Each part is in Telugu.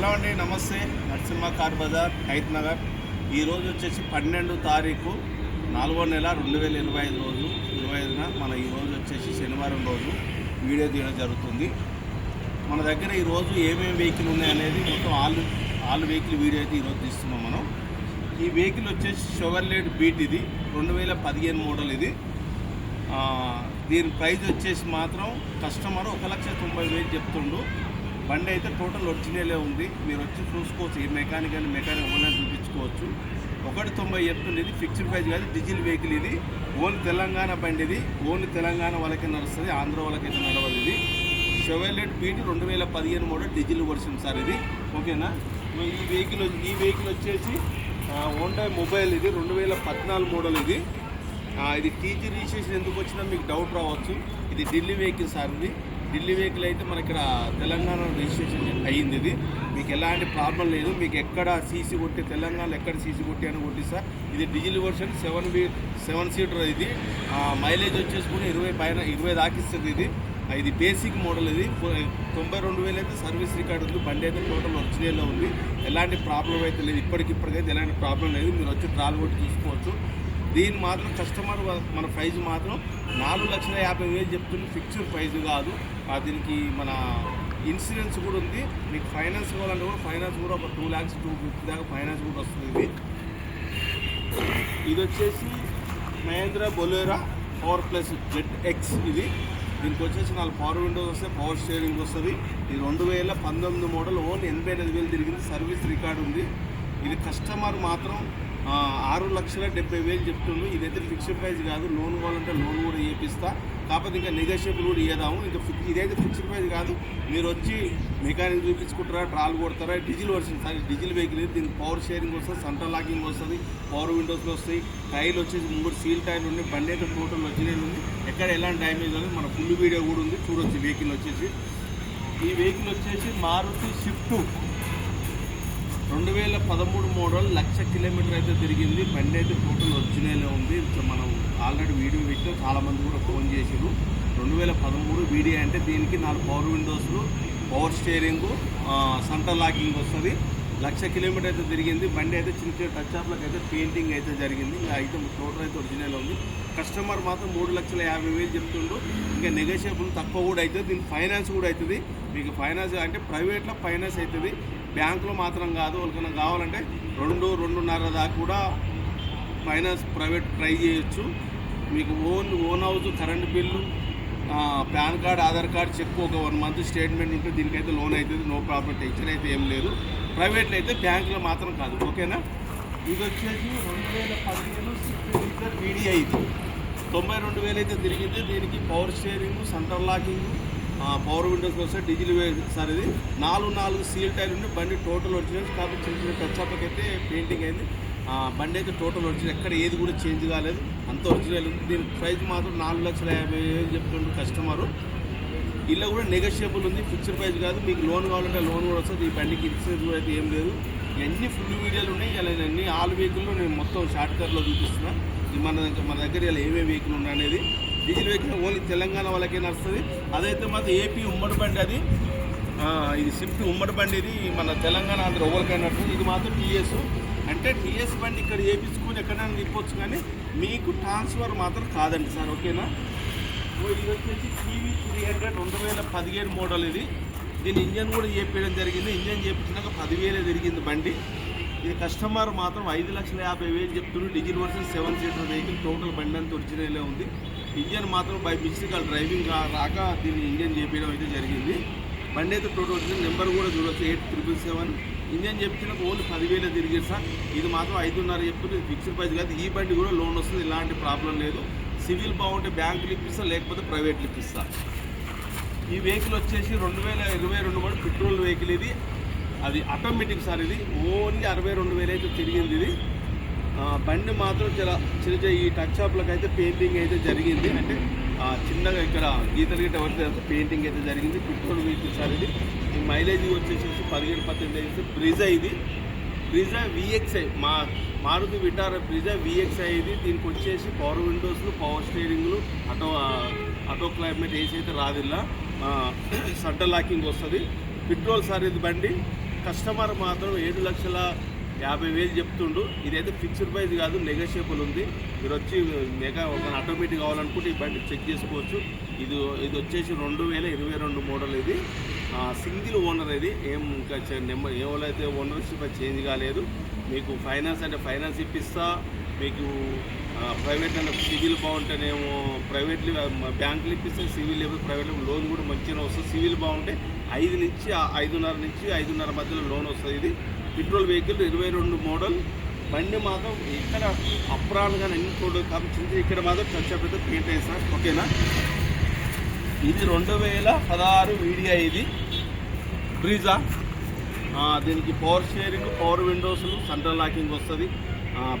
హలో అండి నమస్తే. Narasimha car bazaar Hayath Nagar. ఈరోజు వచ్చేసి పన్నెండు తారీఖు నాలుగో నెల రెండు వేల ఇరవై ఐదు రోజు ఇరవై ఐదున మన ఈరోజు వచ్చేసి శనివారం రోజు వీడియో తీయడం జరుగుతుంది. మన దగ్గర ఈరోజు ఏమేమి వెహికల్ ఉన్నాయనేది మొత్తం ఆల్ ఆల్ వెహికల్ వీడియో అయితే ఈరోజు తీస్తున్నాం మనం. ఈ వెహికల్ వచ్చేసి షుగర్లేట్ బీట్ ఇది రెండు వేల పదిహేను మోడల్ ఇది. దీని ప్రైస్ వచ్చేసి మాత్రం కస్టమర్ ఒక లక్ష తొంభై వేలు చెప్తుండు. బండి అయితే టోటల్ ఒరిజినలే ఉంది. మీరు వచ్చి చూసుకోవచ్చు. ఈ మెకానిక్ అని మెకానిక్ ఓన్లైన్ చూపించుకోవచ్చు. ఒకటి తొంభై చెప్తుంది ఇది ఫిక్స్డ్ ప్రైజ్ కాదు డీజిల్ వెహికల్ ఇది. ఓన్లీ తెలంగాణ బండి ఇది. ఓన్లీ తెలంగాణ వాళ్ళకి నడుస్తుంది ఆంధ్ర వాళ్ళకైతే నడవదు ఇది. షెవెల్లెట్ పీటీ రెండు వేల పదిహేను మోడల్ డీజిల్ వర్షన్ సార్ ఇది. ఓకేనా ఈ వెహికల్ ఈ వెహికల్ వచ్చేసి హోండా మొబైల్ ఇది రెండు వేల పద్నాలుగు మోడల్ ఇది. ఇది టీజీ రిజిస్ట్రేషన్ ఎందుకు వచ్చినా మీకు డౌట్ రావచ్చు. ఇది ఢిల్లీ వెహికల్ సార్ ఇది. ఢిల్లీ వెహికల్ అయితే మన ఇక్కడ తెలంగాణ రిజిస్ట్రేషన్ అయ్యింది ఇది. మీకు ఎలాంటి ప్రాబ్లం లేదు. మీకు ఎక్కడ సీసీ కొట్టి తెలంగాణలో ఎక్కడ సీసీ కొట్టి అని కొట్టిస్తా. ఇది diesel version seven B seven seater ఇది. ఆ, మైలేజ్ వచ్చేసుకుని ఇరవై పైన ఇరవై దాకిస్తుంది ఇది. ఇది బేసిక్ మోడల్ ఇది. తొంభై రెండు వేలు అయితే సర్వీస్ రికార్డు ఉంది బండి అయితే టోటల్ ఒరిజినల్లో ఉంది. ఎలాంటి ప్రాబ్లం అయితే లేదు. ఇప్పటికిప్పటికైతే ఎలాంటి ప్రాబ్లం లేదు. మీరు వచ్చి ట్రాల్ కొట్టి చూసుకోవచ్చు. దీని మాత్రం కస్టమర్ మన ప్రైజ్ మాత్రం నాలుగు లక్షల యాభై వేలు చెప్తుంది ఫిక్స్డ్ ప్రైజ్ కాదు. దీనికి మన ఇన్సూరెన్స్ కూడా ఉంది. మీకు ఫైనాన్స్ కావాలంటే కూడా ఫైనాన్స్ కూడా ఒక టూ ల్యాక్స్ టూ ఫిఫ్టీ దాకా ఫైనాన్స్ కూడా వస్తుంది ఇది. వచ్చేసి Mahindra Bolero power plus Z X ఇది. దీనికి వచ్చేసి నాలుగు పవర్ విండోస్ వస్తాయి పవర్ స్టీరింగ్ వస్తుంది. ఇది రెండు వేల పంతొమ్మిది మోడల్ ఓన్లీ ఎనభై ఎనిమిది వేలు తిరిగింది. సర్వీస్ రికార్డు ఉంది. ఇది కస్టమర్ మాత్రం ఆరు లక్షల డెబ్బై వేలు చెప్తుండు ఇదైతే ఫిక్స్డ్ ప్రైస్ కాదు. లోన్ కావాలంటే లోన్ కూడా చేపిస్తా. కాకపోతే ఇంకా నెగోషియబుల్ కూడా ఇయ్యదాము. ఇంకా ఫిక్ ఇదైతే ఫిక్స్డ్ ప్రైస్ కాదు. మీరు వచ్చి మెకానిక్ చూపించుకుంటారా ట్రాల్ కొడతారా? Diesel version. Sir diesel vehicle దీనికి పవర్ షేరింగ్ వస్తుంది సెంటర్ లాకింగ్ వస్తుంది పవర్ విండోస్లో వస్తాయి. టైర్లు వచ్చేసి మూడు సీల్ టైర్లు ఉన్నాయి. బండి అయితే టోటల్ ఒరిజినల్ ఉంది. ఎక్కడ ఎలాంటి డ్యామేజ్ ఉంది మన ఫుల్ వీడియో కూడా ఉంది. చూడొచ్చు వెహికల్ వచ్చేసి. ఈ వెహికల్ వచ్చేసి మారుతి షిఫ్ట్ రెండు వేల పదమూడు మోడల్ లక్ష కిలోమీటర్ అయితే తిరిగింది. బండి అయితే టోటల్ ఒరిజినల్ ఉంది. మనం ఆల్రెడీ వీడియో పెట్టాం చాలామంది కూడా ఫోన్ చేసారు రెండు వేల పదమూడు వీడియో అంటే దీనికి నాలుగు పవర్ విండోస్లు పవర్ స్టీరింగ్ సెంటర్ లాకింగ్ వస్తుంది. లక్ష కిలోమీటర్ అయితే తిరిగింది. బండి అయితే చిన్న చిన్న టచ్ అప్లకు అయితే పెయింటింగ్ అయితే జరిగింది. ఇంకా అయితే టోటల్ అయితే ఒరిజినల్ ఉంది. కస్టమర్ మాత్రం మూడు లక్షల యాభై వేలు చెప్తుండు. ఇంకా నెగోషియబుల్ తక్కువ కూడా అవుతుంది దీనికి ఫైనాన్స్ కూడా అవుతుంది మీకు ఫైనాన్స్ అంటే ప్రైవేట్లో ఫైనాన్స్ అవుతుంది బ్యాంకులు మాత్రం కాదు వాళ్ళకన్నా కావాలంటే రెండు రెండున్నర దాకా కూడా ఫైనాన్స్ ప్రైవేట్ ట్రై చేయొచ్చు. మీకు own own house current bill pan card Aadhaar card cheque ఒక వన్ మంత్ స్టేట్మెంట్ ఉంటే దీనికైతే లోన్ అవుతుంది నో ప్రాబ్లం టెన్షన్ అయితే ఏం లేదు. ప్రైవేట్లో అయితే బ్యాంకులో మాత్రం కాదు ఓకేనా? ఇది వచ్చేసి రెండు వేల పదిహేను సిక్స్ లీటర్ వీడియో ఇది తొంభై రెండు వేలు అయితే తిరిగింది దీనికి power steering centre locking power windows వస్తే డీజిల్ సార్ ఇది. నాలుగు నాలుగు సీల్ టైర్ ఉండి బండి టోటల్ వచ్చినాయి కాబట్టి చిన్న చిన్న టచ్అప్కి అయితే పెయింటింగ్ అయింది. బండి అయితే టోటల్ వచ్చింది ఎక్కడ ఏది కూడా చేంజ్ కాలేదు. అంత ఒరిజినల్ ఉంది. దీని ప్రైస్ మాత్రం నాలుగు లక్షల యాభై వేలు చెప్తుండ్రు కస్టమరు ఇలా కూడా నెగోషియబుల్ ఉంది. ఫిక్స్డ్ ప్రైస్ కాదు. మీకు లోన్ కావాలంటే లోన్ కూడా వస్తుంది. ఈ బండికి ఇన్సూరెన్స్ కూడా అయితే ఏం లేదు. ఇవన్నీ ఫుల్ వీడియోలు ఉన్నాయి. ఇలా అన్ని ఆల్ వెహికల్లో నేను మొత్తం షార్ట్ కట్లో చూపిస్తున్నాను మన దగ్గర మన దగ్గర ఇలా ఏమేమి వెహికల్ ఉన్నాయి అనేది. డీజిల్ వెహికల్ ఓన్లీ తెలంగాణ వాళ్ళకే నడుస్తుంది. అదైతే మాత్రం ఏపీ ఉమ్మడి బండి అది. ఇది స్విఫ్ట్ ఉమ్మడి బండి ఇది. మన తెలంగాణ ఆంధ్ర ఎవరికైనా నడుస్తుంది ఇది మాత్రం టీఎస్. అంటే టీఎస్ బండి ఇక్కడ చేయించుకొని ఎక్కడైనా తిప్పొచ్చు కానీ మీకు ట్రాన్స్ఫర్ మాత్రం కాదండి సార్. ఓకేనా? ఇది వచ్చేసి టీవీ త్రీ హండ్రెడ్ రెండు వేల పదిహేడు మోడల్ ఇది. దీని ఇంజన్ కూడా చేపించడం జరిగింది. ఇంజన్ చేపించినాక పదివేలే తిరిగింది బండి. ఇది కస్టమర్ మాత్రం ఐదు లక్షల యాభై వేలు చెప్తున్నారు. Diesel version seven seater vehicle total బండి అంతా ఒరిజినలే ఉంది. ఇంజన్ మాత్రం బై మిస్టేక్ డ్రైవింగ్ రాక దీన్ని ఇంజన్ చేపించడం అయితే జరిగింది. బండి అయితే టోటల్ వచ్చింది. నెంబర్ కూడా చూడొచ్చు. ఎయిట్ ట్రిపుల్ సెవెన్ ఇంజన్ చెప్తున్న ఓన్లీ పదివేలే తిరిగారు సార్. ఇది మాత్రం ఐదున్నర చెప్తుంది. ఫిక్స్డ్ ప్రైస్ కాదు. ఈ బండి కూడా లోన్ వస్తుంది. ఇలాంటి ప్రాబ్లం లేదు. సివిల్ బాగుంటే బ్యాంకులు ఇప్పిస్తా లేకపోతే ప్రైవేట్లు ఇప్పిస్తా ఈ వెహికల్ వచ్చేసి రెండు వేల ఇరవై రెండు కూడా పెట్రోల్ వెహికల్ ఇది. అది ఆటోమేటిక్ సార్ ఇది. ఓన్లీ అరవై రెండు వేలు అయితే తిరిగింది ఇది. బండి మాత్రం చాలా చిన్న చిన్న ఈ టచ్ షాప్లకు అయితే పెయింటింగ్ అయితే జరిగింది. అంటే చిన్నగా ఇక్కడ గీతలు గిట్ట పడితే పెయింటింగ్ అయితే జరిగింది. పెట్రోల్ వెహికల్ సార్ ఇది. ఈ మైలేజ్ వచ్చేసి పదిహేడు పద్దెనిమిది అయితే బ్రిజా ఇది. బ్రిజా విఎక్స్ఐ మా మారుతి విటార బ్రిజా విఎక్స్ఐ ఇది. దీనికి వచ్చేసి పవర్ విండోస్లు పవర్ స్టీరింగ్లు ఆటో ఆటో క్లైమేట్ ఏసీ అయితే రాదిల్లా. సెంటర్ లాకింగ్ వస్తుంది. పెట్రోల్ సార్ ఇది బండి. కస్టమర్ మాత్రం ఏడు లక్షల యాభై వేలు చెప్తుండు. ఇదైతే ఫిక్స్డ్ ప్రైస్ కాదు నెగోషియబుల్ ఉంది. మీరు వచ్చి మెగా ఒక ఆటోమేటిక్ కావాలనుకుంటే ఈ బండి చెక్ చేసుకోవచ్చు. ఇది ఇది వచ్చేసి రెండు వేల ఇరవై రెండు మోడల్ ఇది. సింగిల్ ఓనర్ ఇది. ఏం ఇంకా నెంబర్ ఎవరైతే ఓనర్షిప్ చేంజ్ కాలేదు. మీకు ఫైనాన్స్ అంటే ఫైనాన్స్ ఇప్పిస్తా. మీకు ప్రైవేట్ అంటే సివిల్ బాగుంటేనేమో ప్రైవేట్లు బ్యాంకులు ఇప్పిస్తే సివిల్ లేకపోతే ప్రైవేట్ లోన్ కూడా మంచిగా వస్తుంది. సివిల్ బాగుంటే ఐదు నుంచి ఐదున్నర నుంచి ఐదున్నర మధ్యలో లోన్ వస్తుంది ఇది. పెట్రోల్ వెహికల్ ఇరవై రెండు మోడల్. బండి మాత్రం ఇక్కడ అప్రాన్గా ఎన్నుకోడు కాబట్టి ఇక్కడ మాత్రం చచ్చా పెద్ద అయ్యింది సార్ ఓకేనా? ఇది రెండు వేల పదహారు వీడియో ఇది. బ్రీజా దీనికి power steering power windows central locking వస్తుంది.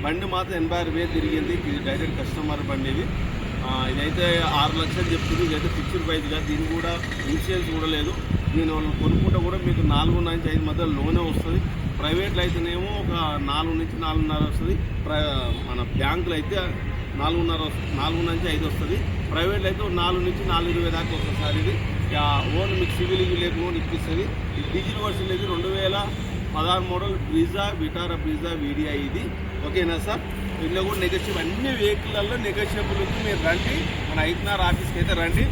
బండి మాత్రం ఎనభై ఆరు వేలు తిరిగింది. ఇది డైరెక్ట్ కస్టమర్ బండి ఇది. ఇదైతే ఆరు లక్షలు చెప్తుంది. ఇదైతే ఫిక్స్డ్ ప్రైస్ కాదు. కూడా ఇన్సూరెన్స్ కూడా లేదు. దీని వాళ్ళు కొనుక్కుంటే కూడా మీకు నాలుగు నుంచి ఐదు మధ్య లోనే వస్తుంది. ప్రైవేట్లో అయితేనేమో ఒక నాలుగు నుంచి నాలుగున్నర వస్తుంది. ప్ర మన బ్యాంకులు అయితే నాలుగున్నర వస్తుంది నాలుగు నుంచి ఐదు వస్తుంది. ప్రైవేట్లో అయితే ఒక నాలుగు నుంచి నాలుగు ఇరవై దాకా వస్తుంది సార్ ఇది. ఓన్ మీకు సివిల్ ఇవి లోన్ ఇప్పిస్తుంది. ఈ డీజిల్ వర్షన్ ఇది రెండు వేల పదహారు model Brezza Vitara Brezza VDI ఇది. ఓకేనా సార్? ఇందులో కూడా నెగోషియబుల్ అన్ని వెహికల్లో నెగోషియబుల్ ఉంది. మీరు రండి. మన ఐదున్నర ఆఫీస్కి అయితే రండి.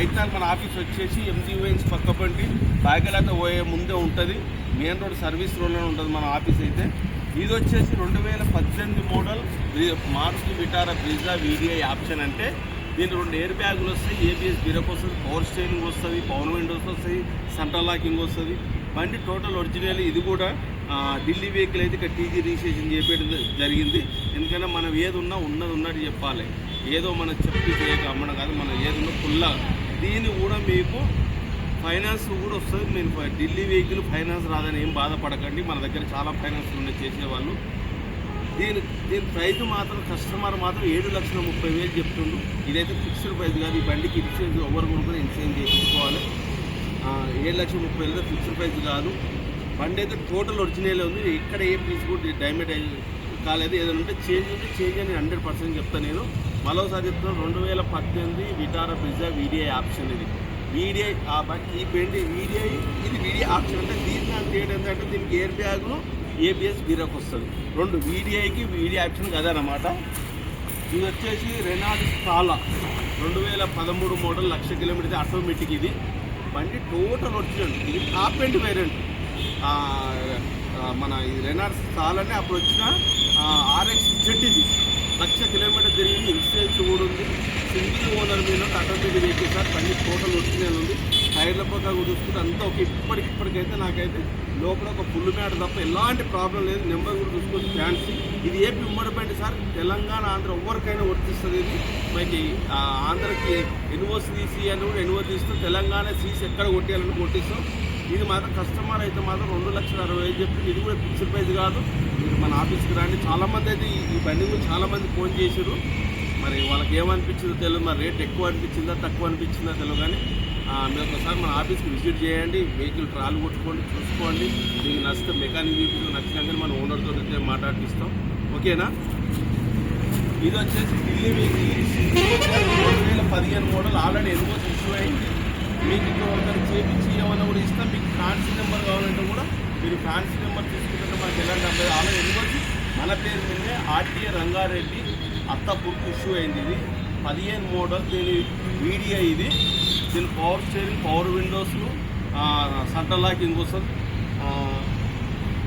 ఐదున్నర మన ఆఫీస్ వచ్చేసి ఎంజీ వైన్స్ పక్క బండి. బాగేలాత పోయే ముందే ఉంటుంది. మెయిన్ రోడ్ సర్వీస్ రోడ్లో ఉంటుంది మన ఆఫీస్ అయితే. ఇది వచ్చేసి రెండు వేల పద్దెనిమిది model Maruti Vitara Brezza VDI option అంటే దీని రెండు ఎయిర్ బ్యాగులు వస్తాయి. ఏబిఎస్ బ్రేక్ వస్తుంది పవర్ స్టీరింగ్ వస్తుంది పవర్ విండోస్ వస్తాయి సెంట్రల్ లాకింగ్ వస్తుంది. బండి టోటల్ ఒరిజినల్ ఇది కూడా ఢిల్లీ వెహికల్ అయితే ఇక్కడ టీజీ రిజిస్ట్రేషన్ చేయడం జరిగింది. ఎందుకంటే మనం ఏది ఉన్నా ఉన్నది ఉన్నట్టు చెప్పాలి. ఏదో మనం చెప్పి చేయక అమ్మడం కాదు మనం ఏది ఉన్నా ఫుల్లా దీన్ని కూడా మీకు ఫైనాన్స్ కూడా వస్తుంది. మీరు ఢిల్లీ వెహికల్ ఫైనాన్స్ రాదని ఏం బాధపడకండి. మన దగ్గర చాలా ఫైనాన్స్ ఉన్నాయి చేసేవాళ్ళు. దీని దీని ప్రైస్ మాత్రం కస్టమర్ మాత్రం ఏడు లక్షల ముప్పై వేలు చెప్తుండు. ఇదైతే ఫిక్స్డ్ ప్రైస్ కాదు. ఈ బండికి ఇన్సూరెన్స్ ఎవరు కొనుక్కొని ఇన్సూరెన్స్ చేయించుకోవాలి. ఏడు లక్షల ముప్పై వేలు ఫిక్స్డ్ ప్రైస్ కాదు. బండి అయితే టోటల్ ఒరిజినల్ ఉంది. ఇక్కడ ఏ పీస్ కూడా డ్యామేజ్ కాలేదు. ఏదైనా ఉంటే చేంజ్ ఉంటే చేంజ్ అని హండ్రెడ్ పర్సెంట్ చెప్తాను నేను. మరోసారి చెప్తాను రెండు వేల పద్దెనిమిది విటారా పిజ్జా వీడిఐ ఆప్షన్ ఇది వీడిఐ ఆ ఈ బండి వీడిఐ ఇది వీడిఐ ఆప్షన్ అంటే దీనికి చేయడం ఏంటంటే దీనికి ఎయిర్ బ్యాగ్ను ఏబిఎస్ బీరక్ వస్తుంది. రెండు వీడిఐకి వీడియో ఆప్షన్ కదనమాట. ఇది వచ్చేసి రెనాల్డ్ స్కాలా. రెండు వేల పదమూడు మోడల్ లక్ష కిలోమీటర్ ఆటోమేటిక్ ఇది. బండి టోటల్ ఒరిజినల్. ఇది టాప్ ఎండ్ వేరియంట్. మన ఈ రెనాల్డ్ స్కాలానే అప్పుడు వచ్చిన ఆర్ఎక్స్ జెడ్ ఇది. లక్ష కిలోమీటర్ తిరిగి ఇన్సూరెన్స్ కూడా ఉంది. సింగిల్ ఓనర్ మీద ఆటోమేటిక్ వెహికల్ సార్ బండి టోటల్ ఒరిజినల్ ఉంది. టైర్ల పక్క కూడా చూసుకుంటే అంతా ఒక ఇప్పటికి ఇప్పటికైతే నాకైతే లోపల ఒక ఫుల్ మ్యాట్ తప్ప ఎలాంటి ప్రాబ్లం లేదు. నెంబర్ కూడా చూసుకొని ఫ్యాన్సీ. ఇది ఏపీ ఉమ్మడి బండి సార్. తెలంగాణ ఆంధ్ర ఎవరికైనా వర్తిస్తుంది. ఇది మనకి ఆంధ్రకి ఎన్ఓస్ తీసి అని కూడా ఎన్ఓ తీస్తూ తెలంగాణ సీసీ ఎక్కడ కొట్టేయాలని కొట్టిస్తాం. ఇది మాత్రం కస్టమర్ అయితే మాత్రం రెండు లక్షల అరవై ఐదు చెప్పి ఇది కూడా ఫిక్స్డ్ ప్రైస్ కాదు. మన ఆఫీస్కి రండి. చాలామంది అయితే ఈ- బండి గురించి చాలామంది ఫోన్ చేశారు మరి వాళ్ళకి ఏమనిపించిందో తెలియదు మరి రేట్ ఎక్కువ అనిపించిందా తక్కువ అనిపించిందా తెలియదు కానీ మీరు ఒకసారి మన ఆఫీస్కి విజిట్ చేయండి. వెహికల్ ట్రాల్ కొట్టుకోండి చూసుకోండి. మీకు నచ్చితే మెకానిక్ చూపించి నచ్చినాక మన ఓనర్తో అయితే మాట్లాడిస్తాం ఓకేనా? ఇది వచ్చేసి ఢిల్లీ వెహికల్. రెండు వేల పదిహేను మోడల్ ఆల్రెడీ ఎన్నో ఇష్యూ అయింది. మీకు ఇక్కడ ఒకరికి చేపించి ఏమైనా కూడా ఇస్తాం. మీకు ఫ్యాన్సీ నెంబర్ కావాలంటే కూడా మీరు ఫ్యాన్సీ నెంబర్ తీసుకుంటే మనకి ఎలాంటి అబ్బాయి ఆల్రెడీ ఎన్నో మన పేరు మీదే ఆర్టీఏ రంగారెడ్డి అత్తపూర్కి ఇష్యూ అయింది ఇది. పదిహేను మోడల్ దీని మీడియా ఇది. దీని power steering power windows centre locking వస్తుంది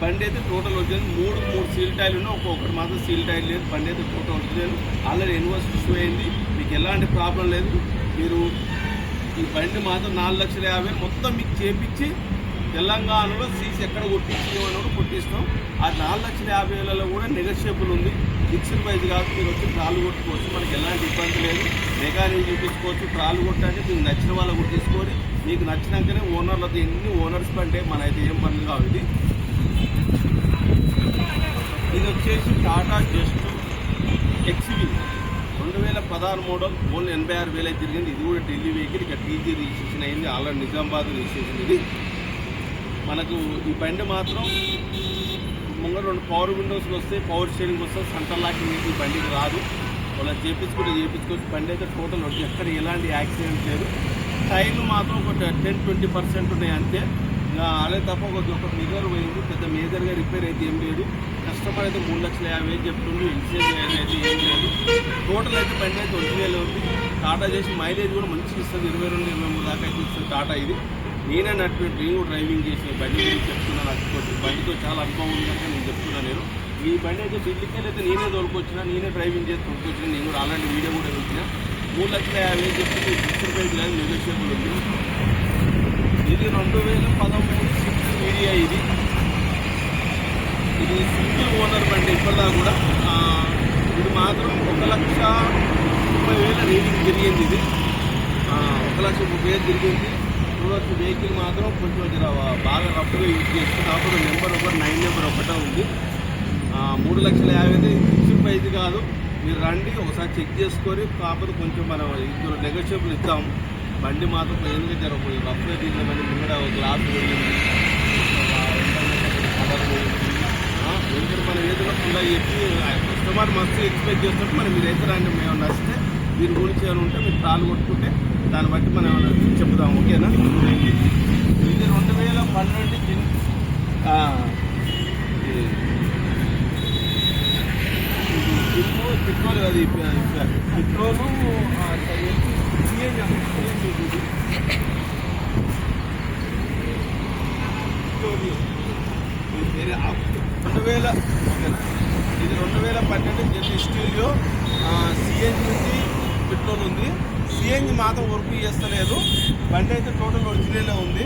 బండి అయితే టోటల్ వచ్చింది మూడు మూడు సీల్ టైర్లు ఉన్నాయి. ఒక్కొక్కటి మాత్రం సీల్ టైర్ లేదు. బండి అయితే టోటల్ వచ్చింది ఆల్రెడీ ఎన్వర్స్ ఇష్యూ అయింది. మీకు ఎలాంటి ప్రాబ్లం లేదు. మీరు ఈ బండి మాత్రం నాలుగు లక్షల యాభై మొత్తం మీకు చేపించి తెలంగాణలో సీసీ ఎక్కడ కొట్టించి కొట్టిస్తాం. ఆ నాలుగు లక్షల యాభై వేలలో కూడా నెగోషియబుల్ ఉంది. ఫిక్స్డ్ వైజ్ కాదు మీరు వచ్చి ట్రాలు కొట్టుకోవచ్చు మనకి ఎలాంటి ఇబ్బంది లేదు. మెకానిక్ చూపించుకోవచ్చు ట్రాలు కొట్టండి మీకు నచ్చిన వాళ్ళు కొట్టించుకొని మీకు నచ్చినాకనే ఓనర్లతో ఎన్ని ఓనర్స్ కంటే మన అయితే ఏం పనులు కావు ఇది. ఇది వచ్చేసి టాటా జస్ట్ ఎక్స్వి రెండు వేల పదహారు మోడల్ ఓన్లీ ఎనభై ఆరు వేలు అయితే తిరిగింది. ఇది కూడా ఢిల్లీ వెహికల్ ఇక్కడ టీజీ రిజిస్ట్రేషన్ అయింది. ఆల్రెడీ నిజామాబాద్ రిజిస్ట్రేషన్ ఇది మనకు ఈ బండి మాత్రం ముంగర రెండు పవర్ విండోస్లు వస్తే పవర్ స్టీరింగ్ వస్తే సెంటర్ లాకింగ్ ఈ బండికి రాదు. వాళ్ళని చేపించుకుంటే చేపించుకోవచ్చు. బండి అయితే టోటల్ వచ్చి ఎక్కడ ఎలాంటి యాక్సిడెంట్ లేదు. టైర్లు మాత్రం ఒక టెన్ ట్వంటీ పర్సెంట్ ఉన్నాయి అంతే. ఇంకా అదే తప్ప కొద్దిగా ఒక మిగర్ పోయింది. పెద్ద మేజర్గా రిపేర్ అయితే ఏం లేదు. కస్టమర్ అయితే మూడు లక్షల యాభై వేలు చెప్తుండ్రు. ఇన్సూరెన్స్ అయితే ఏం లేదు. టోటల్ అయితే బండి అయితే ఒంటి వేలు ఉంది. టాటా చేసి మైలేజ్ కూడా మంచిగా ఇస్తుంది. ఇరవై రెండు ఇరవై మూడు దాకా అయితే ఇస్తుంది టాటా ఇది. నేనే నడిపి నేను కూడా డ్రైవింగ్ చేసిన బండి గురించి చెప్తున్నాను నాకు బండితో చాలా అనుభవం ఉందంటే నేను చెప్తున్నాను నేను. ఈ బండి అయితే ఢిల్లీకి అయితే నేనే తోలుకొచ్చిన నేనే డ్రైవింగ్ చేసి తోలుకొచ్చిన నేను కూడా అలాంటి వీడియో కూడా వచ్చిన మూడు లక్షల యాభై వేలు చెప్తే ఫిక్స్డ్ ప్రైస్ కానీ నెగోషియబుల్ ఉంది. ఇది రెండు వేల పదమూడు సిక్స్ మీడియా ఇది. ఇది సింగిల్ ఓనర్ బండి ఇప్పటిదా కూడా. ఇది మాత్రం ఒక లక్ష ముప్పై వేల రీడింగ్ తిరిగింది ఇది. ఒక లక్ష ముప్పై వేలు తిరిగింది చూడవచ్చు వెహికల్ మాత్రం కొంచెం బాగా రఫ్గా యూజ్ చేస్తుంది కాకపోతే నెంబర్ ఒకటి నైన్ నెంబర్ ఒకటే ఉంది. మూడు లక్షల యాభై అయితే ఫిక్స్డ్ ప్రైస్ కాదు. మీరు రండి ఒకసారి చెక్ చేసుకొని కాకపోతే కొంచెం మనం ఇందులో నెగోషియబుల్ ఇద్దాం. బండి మాత్రం ఎందుకంటే ఒక రఫ్గా తీసినామని ముందర గ్లాస్ వెళ్ళింది ఎందుకంటే మనం ఏదైనా ఫుల్ చెప్పి కస్టమర్ మస్తు ఎక్స్పెక్ట్ చేస్తుంటే మనం మీరు అయితే రండి. మేము నచ్చితే దీని గురించి ఏమైనా ఉంటే మీరు కాలు కొట్టుకుంటే దాన్ని బట్టి మనం ఏమైనా చెప్దాం ఓకేనా? ఇది రెండు వేల పన్నెండు జిన్ పెట్రోల్ అది పెట్రోలు రెండు వేల ఓకేనా? ఇది రెండు వేల పన్నెండు జెట్ స్టీలియో సిఎన్జి నుంచి పెట్రోల్ ఉంది. సిఎన్జి మాత్రం వర్క్ చేస్తలేదు. బండి అయితే టోటల్ ఒరిజినలే ఉంది.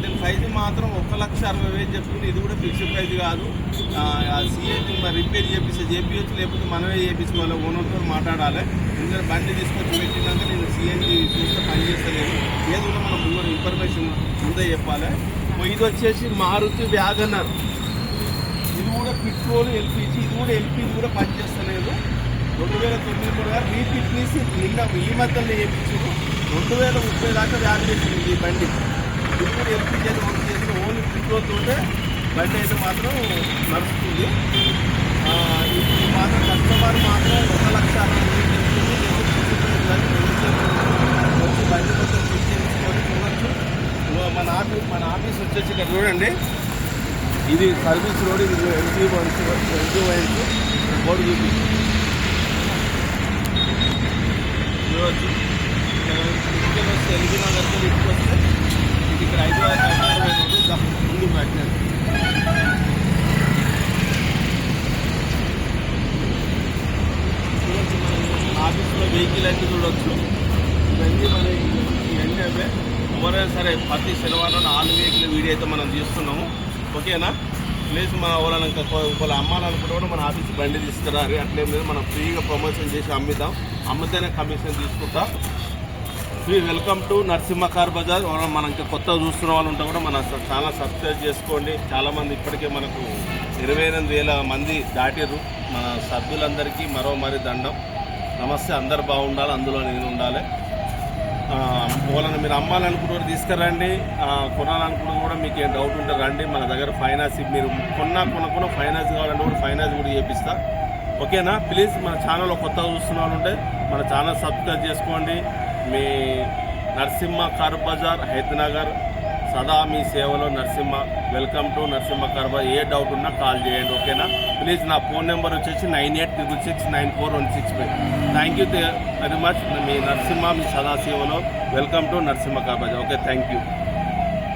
దీని ప్రైజ్ మాత్రం ఒక లక్ష అరవై వేలు చెప్తుంది ఇది కూడా ఫిక్స్డ్ ప్రైజ్ కాదు. సిఎన్జి మరి రిపేర్ చేపిస్తే చేపించచ్చు లేకపోతే మనమే చేపించుకోవాలి ఓనర్తో మాట్లాడాలి. ఎందుకంటే బండి తీసుకొచ్చి పెట్టినాక నేను సిఎన్జి చూస్తే పని చేస్తలేదు. ఏది కూడా మనం ముందు ఇన్ఫర్మేషన్ ముందే చెప్పాలి. ఇది వచ్చేసి మారుతి వ్యాగనర్. ఇది కూడా పెట్రోల్ ఎల్పిజి ఇది కూడా ఎల్పిజి కూడా పనిచేస్తలేదు. రెండు వేల తొమ్మిది కూడా రీపీట్ తీసి నిన్న ఈ మధ్యలో చేయించారు రెండు వేల ముప్పై దాకా వ్యాధి చేసింది ఈ బండి. ఇది కూడా ఎల్పిజి అని వర్క్ చేసిన ఓన్లీ పెట్రోల్ బండి అయితే మాత్రం నడుస్తుంది. ఆ, ఇది మాత్రం కస్టమర్ మాత్రం ఒక లక్ష అరవై వచ్చి బండి మొత్తం చెక్ చేసుకొని చూడొచ్చు. మన ఆఫీస్ మన ఆఫీస్ వచ్చేసి ఇక్కడ చూడండి. ఇది సర్వీస్ రోడ్ ఇది MG wines MG wines board చూపిస్తుంది. చూడవచ్చు ఇక్కడ వస్తే ఎల్బీ నగర్తో ఇటుకు వస్తే ఇది ఇక్కడ హైదరాబాద్ హైదరాబాద్ రోడ్డు దా- ముందు పెట్టినది చూడొచ్చు మన ఆఫీస్లో వెహికల్ అన్ని చూడొచ్చు ఇవన్నీ మన ఇవన్నీ అవే ఎవరైనా సరే ప్రతి శనివారం నాలుగు వెహికల్ వీడియో అయితే మనం తీస్తున్నాము ఓకేనా ప్లీజ్ మా వాళ్ళని ఇంకా ఒకవేళ అమ్మాలనుకుంటే కూడా మన ఆఫీస్ బండి తీసుకురారు. అట్లేం లేదు మనం ఫ్రీగా ప్రమోషన్ చేసి అమ్మిద్దాం అమ్మితేనే కమిషన్ తీసుకుంటాం. Free welcome to Narasimha car bazaar. మనం ఇంకా కొత్తగా చూస్తున్న వాళ్ళు ఉంటే కూడా మన చాలా సబ్స్క్రైబ్ చేసుకోండి. చాలామంది ఇప్పటికే మనకు ఇరవై ఎనిమిది వేల మంది దాటిర్రు. మన సభ్యులందరికీ మరో మరి దండం. నమస్తే అందరు బాగుండాలి అందులో నేను ఉండాలి. వాళ్ళని మీరు అమ్మాలనుకుంటే కూడా తీసుకురండి. కొనాలనుకున్న కొనాలనుకుంటే కూడా మీకు ఏం డౌట్ ఉంటే రండి. మన దగ్గర ఫైనాన్స్ మీరు కొన్నా కొనకుండా ఫైనాన్స్ కావాలంటే కూడా ఫైనాన్స్ కూడా చేపిస్తా. ఓకేనా? ప్లీజ్ మన ఛానల్లో కొత్తగా చూస్తున్న వాళ్ళు ఉంటే మన ఛానల్ సబ్స్క్రైబ్ చేసుకోండి. మీ నరసింహ కార్ బజార్ హైదనగర్ సదా మీ సేవలో నరసింహ వెల్కమ్ టు నరసింహ కర్బా. ఏ డౌట్ ఉన్నా కాల్ చేయండి ఓకేనా ప్లీజ్ నా ఫోన్ నెంబర్ వచ్చేసి nine eight triple six nine four one six five thank you very much మీ నరసింహ మీ సదా సేవలో welcome to Narasimha car okay thank you